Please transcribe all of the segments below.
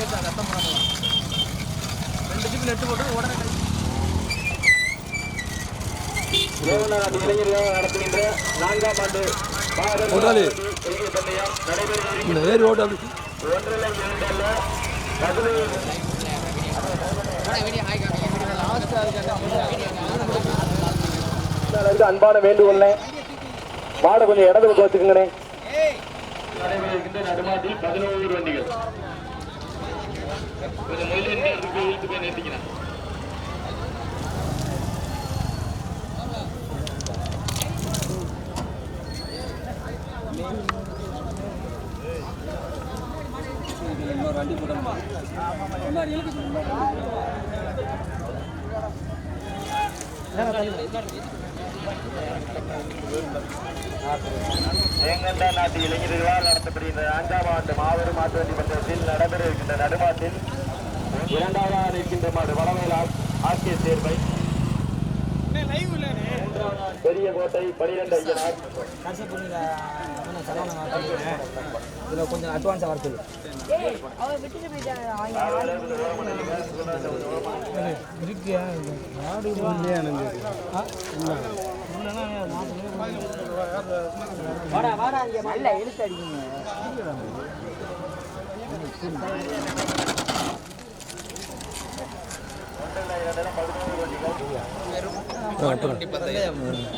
கேட்டா கத்தம் பண்ணலாம் ரெண்டு ஜிபி நெட்டு போட்டு உடனே நடத்துகின்ற நான்காம் ஆண்டு பதினேழு இருந்து அன்பான வேண்டுகோள்னே மாடை கொஞ்சம் இடது பக்கம் வச்சுக்கோங்கண்ணே நடைபெறுகின்ற நடுமாட்டில் பதினோரு வண்டிகள். கொஞ்சம் முதல்ல அதுக்கு இழுத்து போய் நிறுத்திக்கிறேன் நாட்டு இளைஞர்களால் நடத்தப்படுகின்ற நான்காம் ஆண்டு மாபெரும் மாட்டு வண்டி பந்தயத்தில் நடைபெற இருக்கின்ற நடுமாட்டில் இரண்டாவதாக இருக்கின்ற மாடு வடமேலால் ஆர்கே சேர்வை பெரிய கோட்டை பனிரெண்டு ஐயனார் இதில் கொஞ்சம் அட்வான்ஸாக வர சொல்லு இருக்கு வாடா வாடா இங்கே நல்ல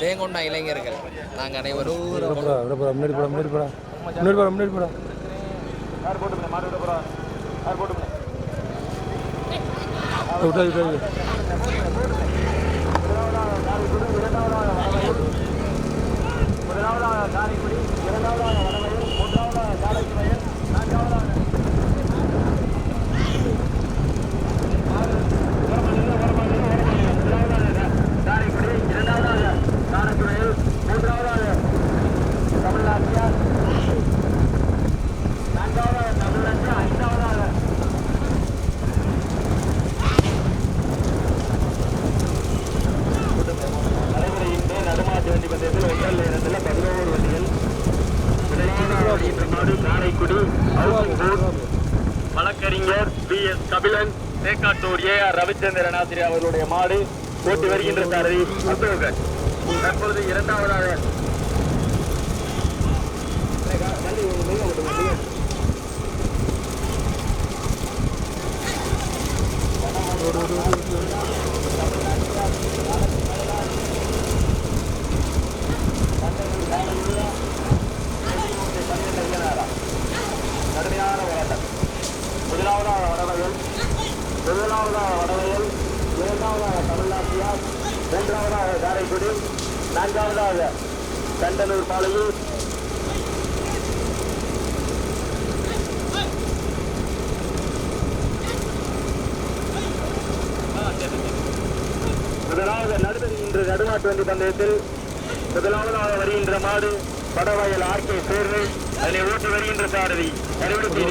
தேங்கொண்டா இளைஞர்கள் நாங்கள் அனைவரும் போடா விட முன்னாடி போடா முன்னாடி போடா முன்னாடி முன்னாடி விட்டா விட்டா முதலாவதாக காரைக்குடி இரண்டாவதாக வடவயல் மூன்றாவதாக காரைக்கு வயல் நான்காவதாக காரைக்குடி இரண்டாவதாக காரைக்கு வயல் மூன்றாவதாக தமிழ்நாட்டியார் நான்காவதாக தமிழ்நாட்டில் ஐந்தாவதாக நடைமுறையின்றி நடுமாட்டு வண்டி பந்தயத்தில் ஒன்றல் நேரத்தில் பதினோரு வண்டிகள் முதலாவதாக வருகின்ற மாடு காரைக்குடி அவுசங்கூர் வழக்கறிஞர் P S Kabilan Thekkattur A R Ravichandran ஆசிரியர் அவர்களுடைய மாடு போட்டி வருகின்ற சாரதி அசோகன் தற்பொழுது இரண்டாவதாக. கடுமையான போராட்டம் முதலாவதாக வடவையல் முதலாவதாக வடவையல் இரண்டாவதாக தமிழ்நாட்டியார் மூன்றாவதாக காரைக்குடி நான்காவதாக கண்டனூர் பாலையூர் முதலாவது நடுவர் இன்று நடுநாட்டு வண்டி பந்தயத்தில் முதலாவதாக வருகின்ற மாடு வடவயல் ஆர்கே சேர்வு அதனை ஓட்டி வருகின்ற சாரதி. அறிவுறுத்தி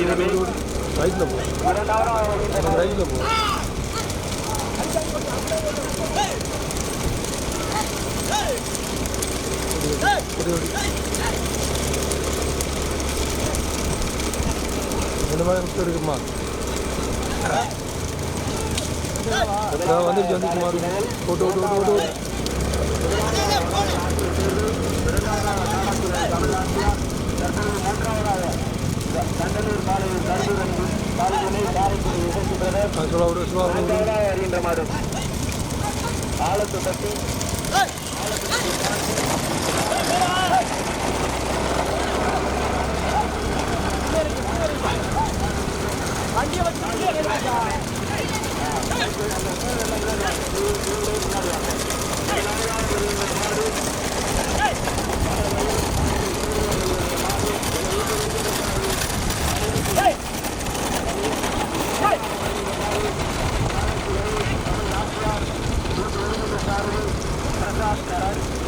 ரைட்டில் போ இரண்டாவதாக ரைட்டில் போ இந்த மாதிரி முட்டை இருக்குமா வந்து வந்துச்சு ஓட்டு ஓட்டு ஓட்டு ஓட்டு கண்டனூர் பாலையூர் கருடூர் வருகின்ற மாடு ஆழத்து தட்டி வண்டியை வச்சு したら。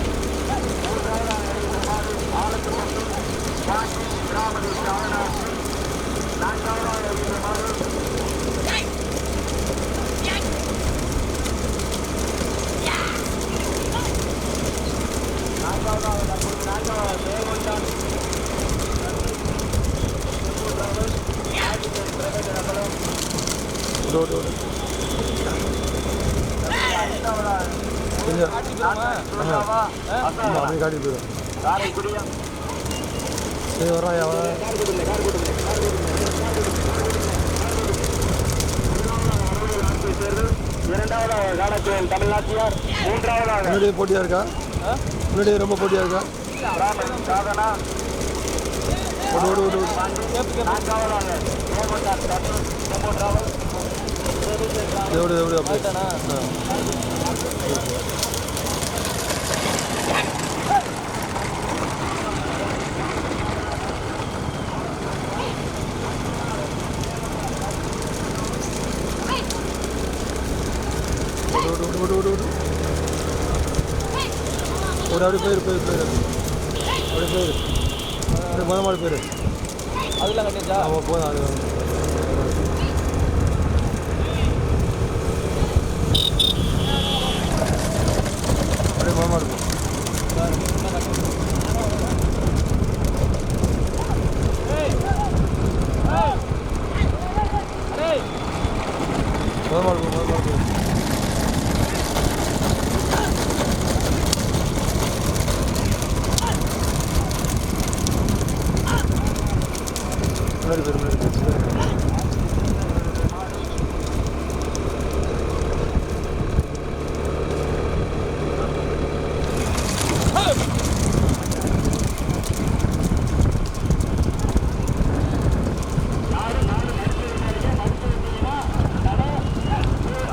இரண்டாவதாக காலத்துவன் தமிழ்நாட்டியார் மூன்றாவதாக முன்னாடியே போட்டியாக இருக்கா முன்னாடியே ரொம்ப போட்டியாக இருக்கா ஓடு ஓடு ஓடு எவ்வளோ எவ்வளோ அப்படி ஆ ஓடு ஓடு ஓடு ஓடு ஓடு போயிரு போயிரு போயிரு அப்படி அப்படியே முத மாடு போயிரு அதெல்லாம் கட்டியாச்சா? ஆமாம் போதும் அது அப்படியே முத மாடு போ முத மாடு போ முத மாடு போ முன்னாடி போயிரு முன்னாடி போயிரு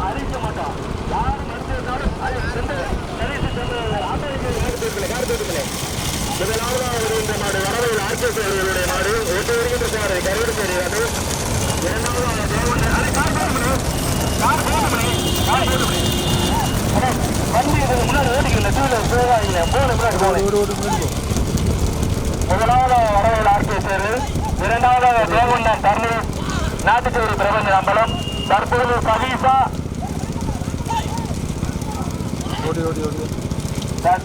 அறிவிக்க மாட்டோம் யார் மருத்துவத்தாலும் முதலாவதாக வருகின்ற மாடு வரவையில் ஆர்கேஸ் அவர்களுடைய மாடு ஓட்டு வருகின்ற சார் கருவூர் சரி அது இரண்டாவதாக தேவன் அதை கார் போடுமணி கார் போடுமணி கார் போடுமணி வண்டி இது முன்னாடி ஓடிக்கல டூ வீலர் போகாதீங்க போன முன்னாடி போனேன் ஓடு ஓடு முன்னாடி போ முதலாவதாக வரவேல் ஆர்கேசர் இரண்டாவதாக தேவண்ணன் தர்ணி நாட்டுச்சேரி பிரபஞ்ச அம்பலம். தற்போது சதீசா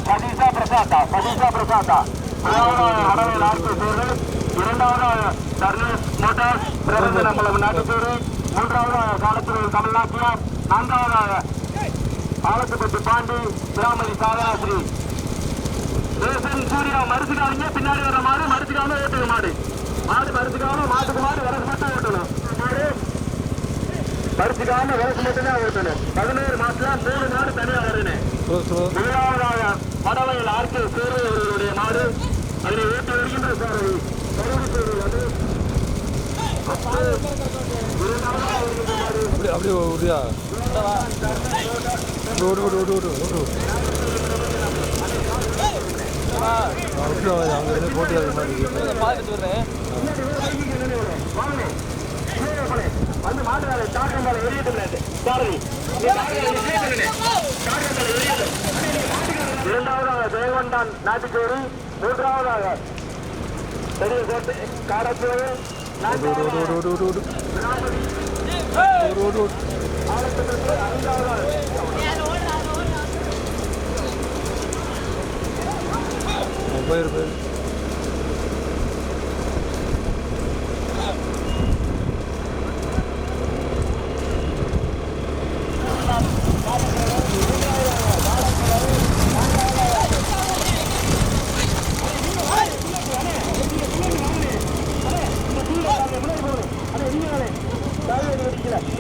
சதீசா பிரசாத்தா சதீசா பிரசாத்தா. முதலாவதாக வரவேல் ஆர்கேசர் இரண்டாவதாக தர்ணி மோட்டார்ஸ் பிரபஞ்ச அம்பலம் நாட்டுச்சேரி மூன்றாவதாக காலத்தூர் தமிழ்நாட்டியார் நான்காவதாக ஆலத்துப்பட்டி பாண்டி திராமதி சாதனாஸ்ரீ தேசன் சூர்யா மருத்துக்காரங்க பின்னாடி வர மாடு மருத்துக்காம ஓட்டுங்க மாடு. மாடு மருத்துக்காம மாட்டுக்கு மாடு விறகு மட்டும் ஓட்டணும். மாடு மருத்துக்காம விறகு மட்டும் தான் ஓட்டணும். பதினோரு மாசத்துல மூணு மாடு தனியா வருதுன்னு முதலாவதாக படவையில் ஆர்கே சேர்வை அவர்களுடைய மாடு அதனை ஓட்டி வருகின்ற சாரதி. அப்படியே அப்படியே ஓடியா ஓடு ஓடு ஓடு ஓடு ஓடு. அப்படியே அங்கே மாதிரி. பார்த்துட்டு வர்றேன் வந்து மாட்டுறாரு தாக்கம் மேல எரியட்டும் சாரதி இரண்டாவதாக ஜெயகொண்டான் நாட்டுச்சேரி மூன்றாவதாக பெரிய கோட்டை காரச்சேரி ஓடு ஓடு நான்காவதாக ஓடு ஓடு ஓடு ஓடு ஓடு ஓடு ஓடு ஆலத்தூர் ஐந்தாவதாக போயிரு போயிரு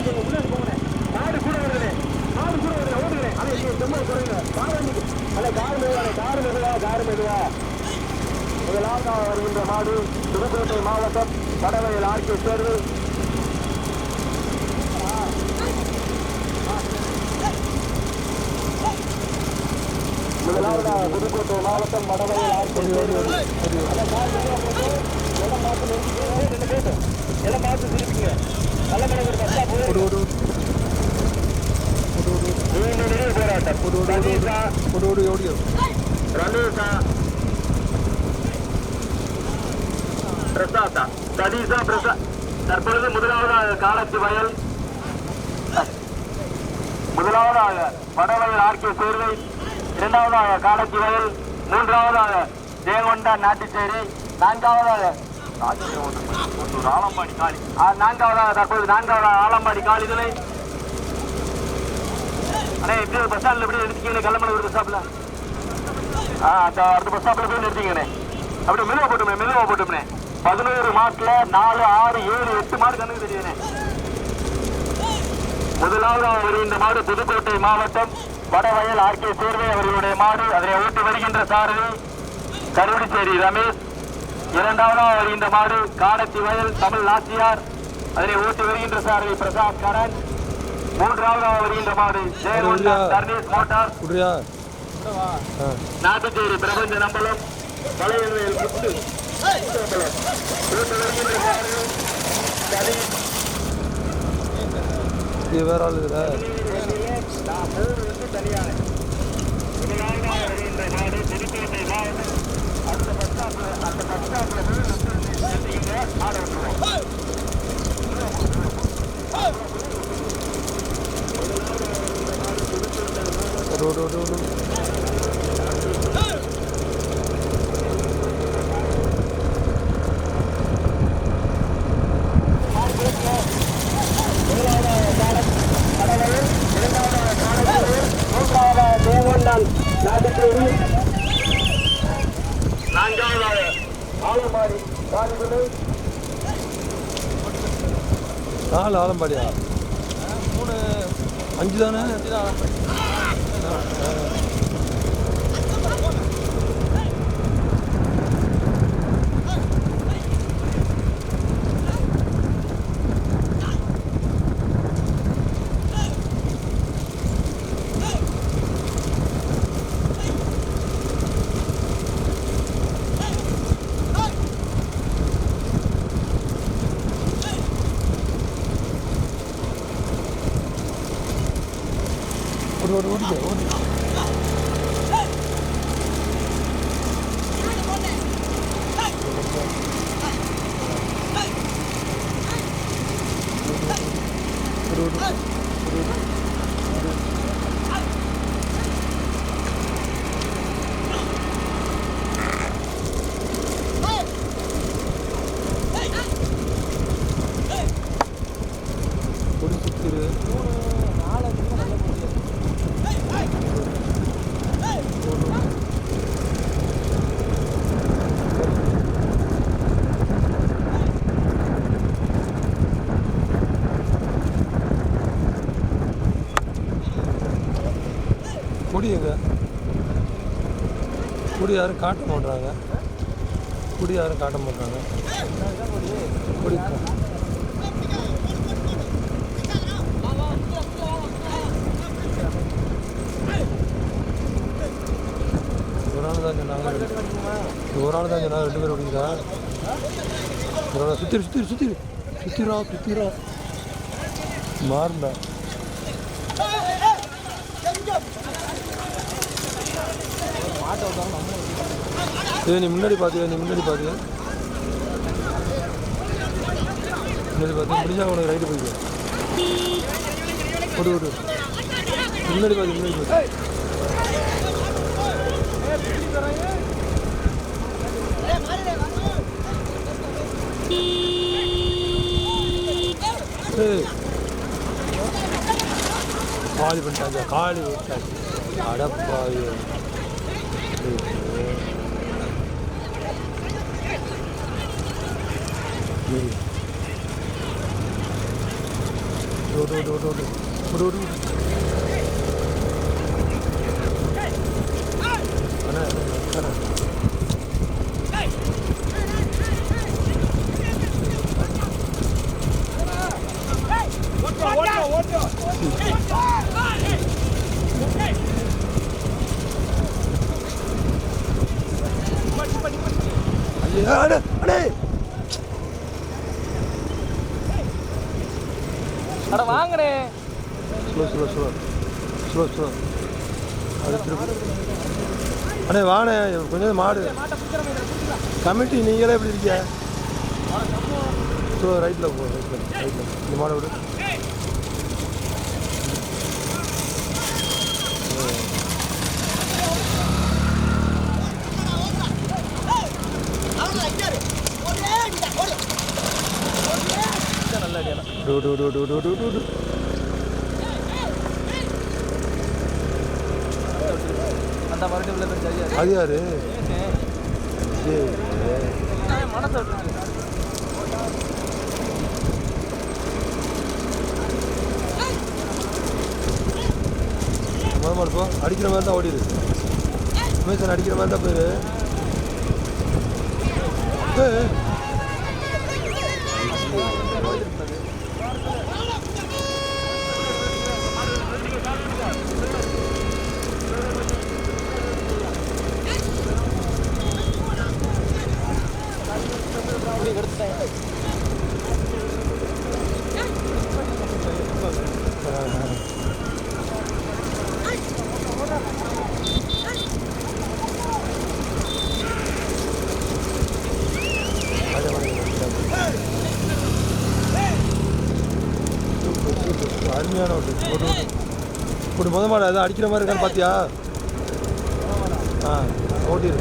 மாடு கூட வருது மாடு கூட வருது ஓடுகிறேன் அதை இங்கே செம்ம குறைங்க கார் அல்ல கார் மெதுவா கார் மெதுவா கார் மெதுவா முதலாவதாக வருகின்ற மாடு புதுக்கோட்டை மாவட்டம் வடவையில் ஆர்கே தேர்வு முதலாவதாக புதுக்கோட்டை மாவட்டம் வடவையில் ஆர்கே தேர்வு எல்லாம் பார்த்து நிறுத்திக்கங்க. எல்லாம் பார்த்து திருப்பிங்க நல்ல மனிதர் பஸ்ஸா போய் ஓடு ஓடு ஓடு நீண்ட நிலை ஓடு ஓடு ஓடு சதீஷா ஓடு ஓடி ரமேஷா பிரசாத்தா சதீஷா பிரசா தற்பொழுது முதலாவதாக காலத்து வயல் முதலாவதாக வடவயல் ஆர்கே சேர்வை இரண்டாவதாக காலத்து வயல் மூன்றாவதாக தேவண்டா நாட்டுச்சேரி நான்காவதாக ஒரு காளி நான்காவதாக தற்போது நான்காவதாக ஆலம்பாடி காளிதனை அண்ணே எப்படி பஸ் ஸ்டாண்டில் எப்படி நிறுத்திக்கீங்க கல்லமலை பஸ் ஸ்டாப்பில் ஆ அடுத்த அடுத்த பஸ் ஸ்டாப்பில் போய் நிறுத்திங்கண்ணே அப்படியே மெதுவாக போட்டுமே மெதுவாக போட்டோம்னே பதினோரு மார்க்கில் நாலு ஆறு ஏழு எட்டு மாடு தெரியுண்ணே தெரியுதுண்ணே. ஒரு இந்த மாடு புதுக்கோட்டை மாவட்டம் வடவயல் ஆர்கே சேர்வை அவர்களுடைய மாடு. அதனை ஓட்டி வருகின்ற சாரதி கருவடிச்சேரி ரமேஷ். இரண்டாவதாக இந்த மாடு காடத்தி வயல் தமிழ் நாச்சியார். அதனை ஓட்டி வருகின்ற சாரதி பிரசாத் கரண். மூன்றாவதாக வருகின்ற மாடு ஜெயகொண்டம் தர்ணேஷ் மோட்டார். நாட்டுச்சேரி பிரபஞ்ச நம்பலம் வளையல்வேல் முத்து நம்பலம். ஓட்டி வருகின்ற மாடு சதீஷ் இது வேற ஆள் இதுல ஓடு ஓடு ஓடு ஓடு நான்காவதாக ஆலமாடி காலிகுலை நாலு ஆலம்பாடியா? மூணு. அஞ்சு தானே ஓடு ஓடு ஓடிக்க ஓடு ஓடு ஓடு கொடி சுத்திரு கொடி எங்க யாரும் காட்ட மாட்றாங்க கொடி யாரும் காட்ட மாட்றாங்க குடி ஒரு ஆள் தான் சொன்னாங்க. ரெண்டு- ஒரு ஆள் தான் சொன்னாங்க. ரெண்டு பேரும் ஓடிக்கிறா ஒரு ஆள் சுத்திரு சுத்திரு சுத்திரு. சுற்றிரா சுத்திரா. மாறுண்டா இது நீ முன்னாடி பார்த்தியா நீ முன்னாடி பார்த்தியா முன்னாடி பார்த்து முடிஞ்சா உனக்கு ரைட்டு போய்க்கு ஓடு ஓடு. முன்னாடி பார்த்து முன்னாடி பார்த்து காலி பண்ணிட்டாங்க காலி விட்டாங்க அடப்பாவி. ดูดูดูดูดูดูอันนั้นอันนั้นวันเดียววันเดียววันเดียวเออเนี่ย அட வாங்கண்ணே slow slow slow slow slow அது திருப்பி அண்ணே வாண்ணே கொஞ்சம் மாடு. கமிட்டி நீங்களே எப்படி இருக்கீங்க? ஸோ ரைட்டில் போ ரைட்டில் ரைட்டில் இந்த மாடை விடு. ดูดูดูดูดูดูดู அந்த மறுபடியும் உள்ள சரியா அது யாரு? மனசு மொதல் மறுப்போம் அடிக்கிற மாதிரி தான் ஓடிடுது சுமேசன் அடிக்கிற மாதிரி தான் போயிரு. அருமையான ஓட்டு ஓட்டு ஓட்டு இப்படி முத மாடு அதான் அடிக்கிற மாதிரி இருக்கான்னு பார்த்தியா ஆ ஓட்டிரு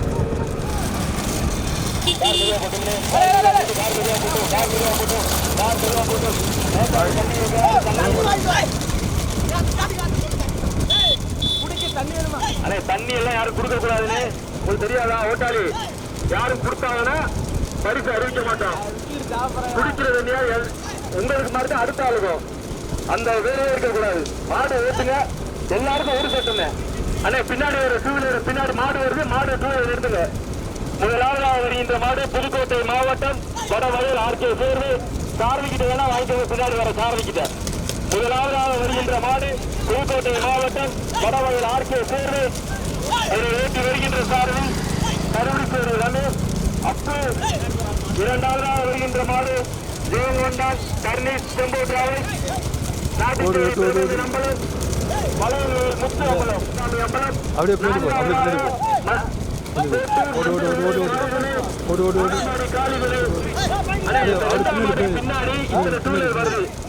அண்ணே தண்ணி எல்லாம் யாரும் கொடுக்க கூடாதுன்னு உங்களுக்கு தெரியாதா? ஓட்டாளி. யாரும் கொடுத்தாங்கன்னா பரிசு அறிவிக்க மாட்டோம் குடிக்கிற தண்ணியா உங்களுக்கு அடுத்த ஆளுக்கும். அந்த வேலையே இருக்கக்கூடாது மாடு ஓட்டுங்க எல்லாருக்கும் ஒரு சட்டமே அண்ணே பின்னாடி ஒரு டூ வீலர் பின்னாடி மாடு வருது. மாடு டூ வீலர் எடுத்துங்க. முதலாவதாக வருகின்ற மாடு புதுக்கோட்டை மாவட்டம் வடவயல் ஆர்கே சேர்வு. சாரதிக்கிட்ட வேணா வாங்கிக்கோங்க. பின்னாடி வர சாரதிக்கிட்ட முதலாவதாக வருகின்ற மாடு புதுக்கோட்டை மாவட்டம் வடவயல் ஆர்கே சேர்வு. அதை ஏற்றி வருகின்ற சாரதி சேர்வு ரமேஷ். அப்பு. இரண்டாவதாக வருகின்ற மாடு ஜெயங்கொண்டான் கர்ணீஷ் செம்போட்ராவை அப்படியே பின்னாடி போ அப்படியே பின்னாடி போ. ஓடு ஓடு ஓடு ஓடு ஓடு. ஓடு ஓடு ஓடு.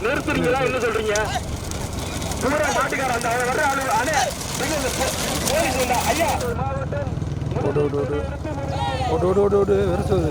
நிறுத்துறீங்களா? என்ன சொல்றீங்க? மாவட்டம் ஓடு ஓடு ஓடு. ஓடு ஓடு ஓடு. ஓடு வெறுசோது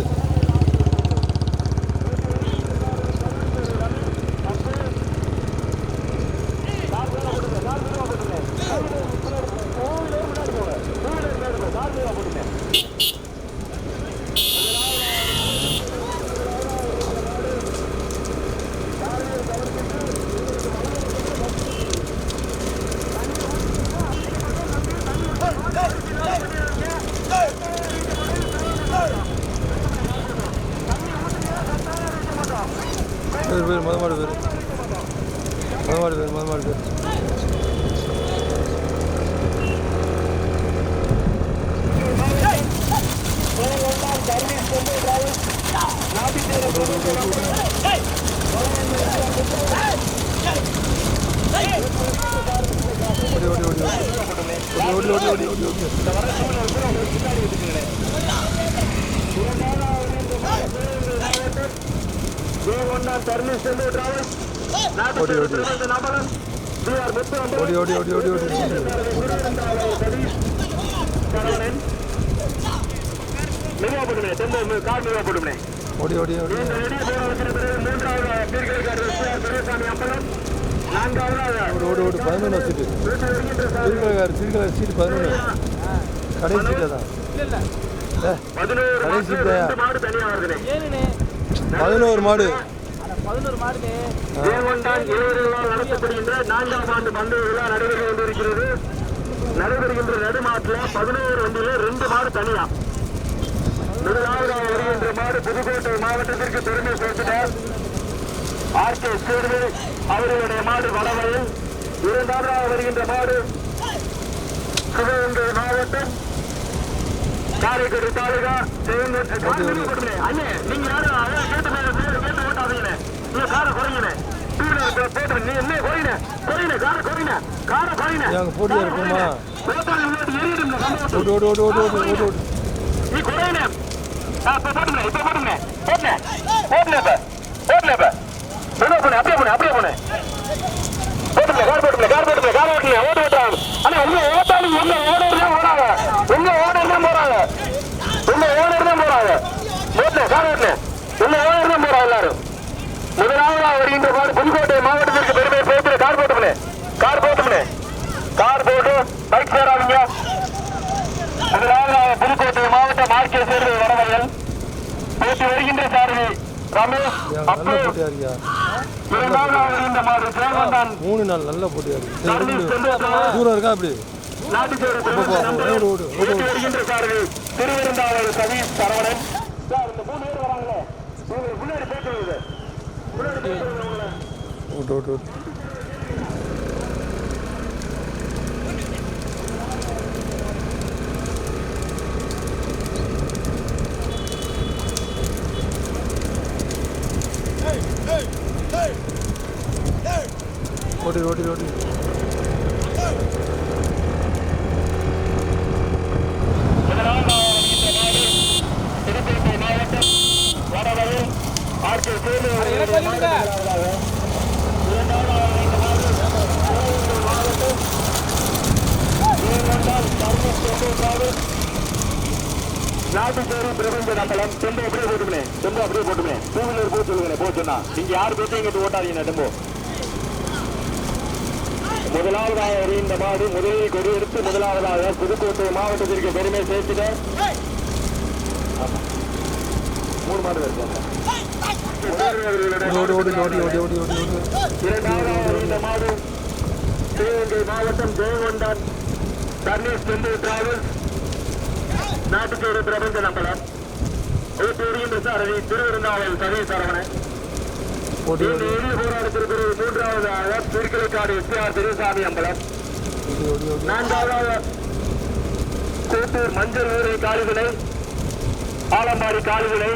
இந்த வர சூழ்நிலை கூட உங்களுக்கு பின்னாடி இருக்கிறேன் ஓடி ஓடி ஓடி. ஓடி ஓடி மிகப்படுமே தெம்பு கார் மிகப்படுமே ஓடி ஓடி ஓடி ஓடு ஓடு பதினொன்று சீட்டு சீட்டு பதினொன்று கடைசி தான் பதினோரு கடைசி மாடு மாடு பதினோரு மாடு. பதினோரு இளைஞர்களால் நடத்தப்படுகின்ற நான்காம் ஆண்டு பந்தய விழா நடைபெற கொண்டிருக்கிறது. நடைபெறுகின்ற நடுமாட்டில் பதினோரு வண்டியில ரெண்டு மாடு தனியா. முதலாவதாக வருகின்ற மாடு புதுக்கோட்டை மாவட்டத்திற்கு பெருமை சேர்த்துட்டார். ஆர். கே. சேர்வு அவர்களுடைய மாடு வடவயல் இரண்டாவதாக வருகின்ற மாடு சிவகங்கை மாவட்டம். காரைக்குடி தாலுகா அண்ணே நீங்க யாரும் அதான் கேட்ட மேல கேட்ட ஓட்டாதீங்க இல்ல காரை குறையுங்க நீ என்ன கோயின கோயின கார கோயின கார கோயின போட்டியா இருக்குமா ஓடு ஓடு ஓடு ஓடு ஓடு ஓடு ஓடு. நீ குறையின இப்ப போட்டுமே இப்ப போட்டுமே போட்டுமே போட்டுமே இப்ப. போட்டுமே இப்ப. என்ன பண்ணு அப்படியே பண்ணு அப்படியே பண்ணு போட்டுமே கார் போட்டுமே கார் போட்டுமே கார் ஓட்டுமே ஓட்டு ஓட்டுறாங்க ஆனா உள்ள ஓட்டாலும் உள்ள ஓடுறதுலாம் ஓடாத. உள்ள ஓட உங்க ஓனர் தான் போறாங்க. கார் ஓட்டுங்க உங்க ஓனர் தான் போறாங்க எல்லாரும். முதலாவது முதலாவதாக வருகின்ற மாடு புதுக்கோட்டை மாவட்டத்திற்கு பெருமை சேர்த்து கார் போட்டுமனே. கார் போட்டுமனே. கார் போட்டு பைக் சேராதீங்க. முதலாவதாக புதுக்கோட்டை மாவட்ட மார்க்கே சேர்வு வரவர்கள் போட்டி வருகின்ற சாரதி ரமேஷ் அப்பு இரண்டாவதாக வருகின்ற மாடு சேவந்தான் மூணு நாள் நல்ல போட்டியா தூரம் இருக்கா அப்படி? நாட்டு போ, ஓடு, ஓடு, வருகின்ற சாரதி திருவிருந்தாவல் சதீஷ் சரவணன் சார் இந்த மூணு பேர் வராங்களே இவங்களுக்கு முன்னாடி போட்டு விடுங்க. முன்னாடி போட்டு விடுங்க ஓட்டு ஓட்டி ஓட்டி ஓட்டி முதலாவதாக வருகின்ற நாடு புதுக்கோட்டை மாவட்டம் வடவரையில் ஆர்கே சேது அவர்களுடைய மாடு முதலாவதாக. இரண்டாவதாக வருகின்ற நாடு சிவகங்கை மாவட்டம் ஸ்ரீகண்டால் தர்மஸ் நாட்டு நாட்டுச்சேரி பிரபஞ்ச நம்பலம் தெம்பு அப்படியே போட்டுமே தெம்பு அப்படியே போட்டுமே டூ வீலர் போட்டு சொல்லுங்க போ சொன்னா நீங்க யார் பேச இங்கிட்டு ஓட்டாதீங்க டெம்போ முதலாவதாக வருகின்ற மாடு முதலில் கொடி எடுத்து முதலாவதாக புதுக்கோட்டை மாவட்டத்திற்கு பெருமை சேர்த்துட மூணு மாடு இருக்காங்க ஓடி ஓடி ஓடி ஓடி ஓடி ஓடி ஓடி. சிவகங்கை மாவட்டம் ஜெயங்கொண்டான் தர்ணேஷ் டெம்பிள் டிராவல்ஸ் நாட்டுச்சேரி பிரபஞ்ச நம்பலம். ஊட்டி வருகின்ற சாரதி திருவிருந்தாவல் சதீ சரவணன் போராட்டத்திற்கு மூன்றாவதாக திருக்கலைக்காடு எஸ்ஆர் திருசாமி அம்பலம். நான்காவதாக கூட்டூர் மஞ்சள் ஊரை காலிவினை ஆலம்பாடி காலிவினை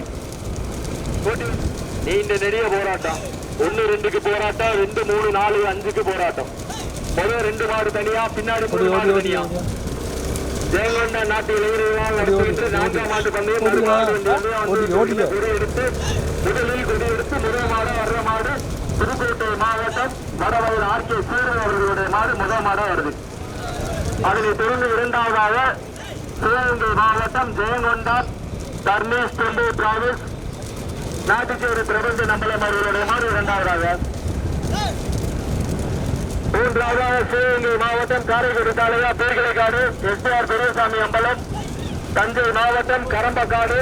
போட்டி நீண்ட நெடிய போராட்டம். ஒன்னு ரெண்டுக்கு போராட்டம் ரெண்டு மூணு நாலு அஞ்சுக்கு போராட்டம். முதல் ரெண்டு மாடு தனியா பின்னாடி மூணு மாடு தனியா. ஜெயங்கொண்ட நாட்டு இளைஞர்களால் நடத்துகின்ற நான்காம் ஆண்டு பந்தயம் வந்து ஓடி. கொடி எடுத்து முதலில் கொடி எடுத்து முதல் மாடு வர்ற மாடு புதுக்கோட்டை மாவட்டம் வடவயல் ஆர்கே சீரன் அவர்களுடைய மாடு முதல் மாடா வருது. அதனைத் தொடர்ந்து இரண்டாவதாக சிவகங்கை மாவட்டம் ஜெயங்கொண்டான் தர்மேஷ் டெம்பு டிராவல்ஸ் நாட்டுச்சேரி பிரபஞ்ச நம்பலம் அவர்களுடைய மாடு இரண்டாவதாக. மூன்றாவதாக சிவகங்கை மாவட்டம் காரைக்குடி தாலுகா பேர்கலைக்காடு எஸ்பிஆர் பெரியசாமி அம்பலம் தஞ்சை மாவட்டம் கரம்பக்காடு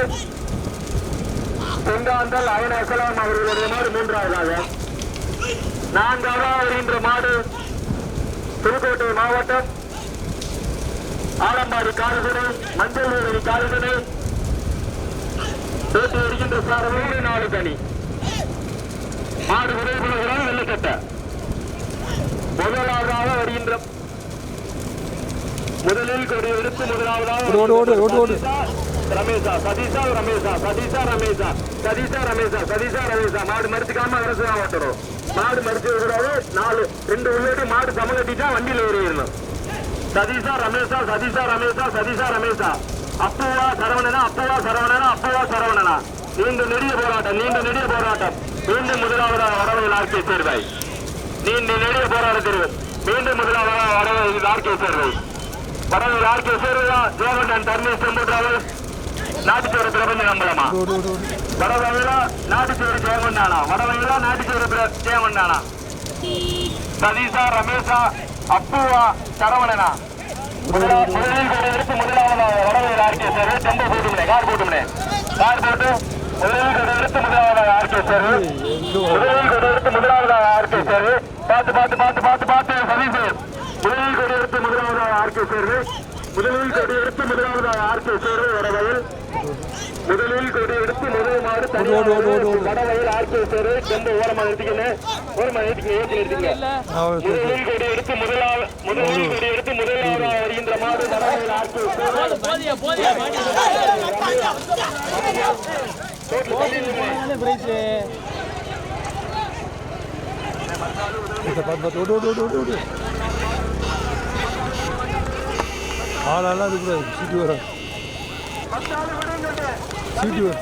பொங்காந்தல் அயன அசலாம் அவர்களுடைய மாடு மூன்றாவதாக. நான்காவதாக வருகின்ற மாடு புதுக்கோட்டை மாவட்டம் ஆலம்பாடி காலுதுணை மஞ்சள் ஊரணி போட்டி வருகின்ற சார் மூணு நாலு தனி. மாடு உதவிபுலகிறார் வெள்ளக்கட்ட முதலாவதாக வருகின்ற முதலில் கொடி எடுத்து முதலாவதாக. ரமேஷா சதீஷா ரமேஷா சதீஷா ரமேஷா சதீஷா ரமேஷா சதீஷா ரமேஷா. மாடு மறுத்துக்காம அரசு தான் மாடு மறுத்து கூடாது நாலு ரெண்டு உள்ளேட்டு மாடு சமம் கட்டிட்டா வண்டியில ஏறிடணும். சதீஷா ரமேஷா சதீஷா ரமேஷா சதீஷா ரமேஷா. அப்பவா சரவணனா அப்பவா சரவணனா அப்பவா சரவணனா. நீண்ட நெடிய போராட்டம் நீண்ட நெடிய போராட்டம். மீண்டும் முதலாவதாக வடவையில் ஆர்கே சேர்வாய். நீண்ட நெடிய போராட்டத்தில் மீண்டும் முதலாவதாக வரவையில் ஆர்கே சேர்வை வரவையில் ஆர்கே சேர்வையா ஜோகண்டன் தர்மேஷ் செம்புட்ராவல் நாட்டுச்சோறு பிரபஞ்ச நம்பலமா ஓடி நாட்டுச்சோறு ஜெயமண்ணானா வடவகையில நாட்டுச்சோறு ஜெயமண்ணானா வடவகையில சதீஷா ரமேஷா அப்புவா சரவணனா? முதலா- முதலில் கொண்டு எடுத்து முதலாவதாக வடவகையில் ஆர்கே சேரு டெம்போ போட்டுமே கார் போட்டுமே கார் போட்டு முதலில் எடுத்து முதலாவதாக ஆர்கே சேரு முதலில் எடுத்து முதலாவதாக ஆர்கே சேரு பார்த்து பார்த்து பார்த்து பார்த்து பார்த்து சதீஷ் முதலில் கொண்டு எடுத்து முதலாவதாக ஆர்கே சேரு முதலில் கொடி எடுத்து முதலாவதாக ஆர்கே சேரு வடவகையில் முதலில் கொடி எடுத்து முதல் மாடு ஓடு. வடவகையில் ஆர்கே சேரு ரொம்ப ஓரமா நிறுத்திக்கணும் ஆளாலாம் இருக்கக்கூடாது சீட்டு வர சீட்டு வர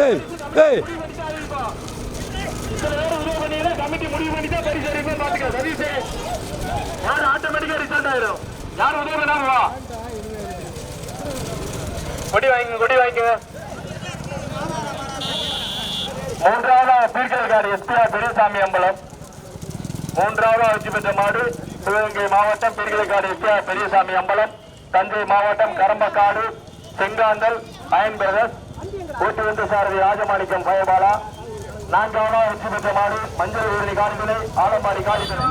ஏய் ஏய். கமிட்டி முடிவு பண்ணி தான் பரிசு அளிப்பேன் பாத்துக்க சதீஷ் யார் ஆட்டோமேட்டிக்கா ரிசல்ட் ஆயிரும் யார் உதவி பண்ணாங்க வா கொடி வாங்கிங்க கொடி வாங்கிக்கங்க மூன்றாவதாக பீர்கல்காடு எஸ்பிஆர் பெரியசாமி அம்பலம். மூன்றாவதாக வெற்றி பெற்ற மாடு சிவகங்கை மாவட்டம் பீர்கலைக்காடு எஸ்பிஆர் பெரியசாமி அம்பலம். தஞ்சை மாவட்டம் கரம்பக்காடு செங்காந்தல் அயன் பிரதர்ஸ் ஊட்டி வந்த சாரதி ராஜமாணிக்கம் பயபாலா நான்காவதாக வெற்றி பெற்ற மாடு மஞ்சள் ஊரணி காடுகளை ஆலம்பாடி காடுகளை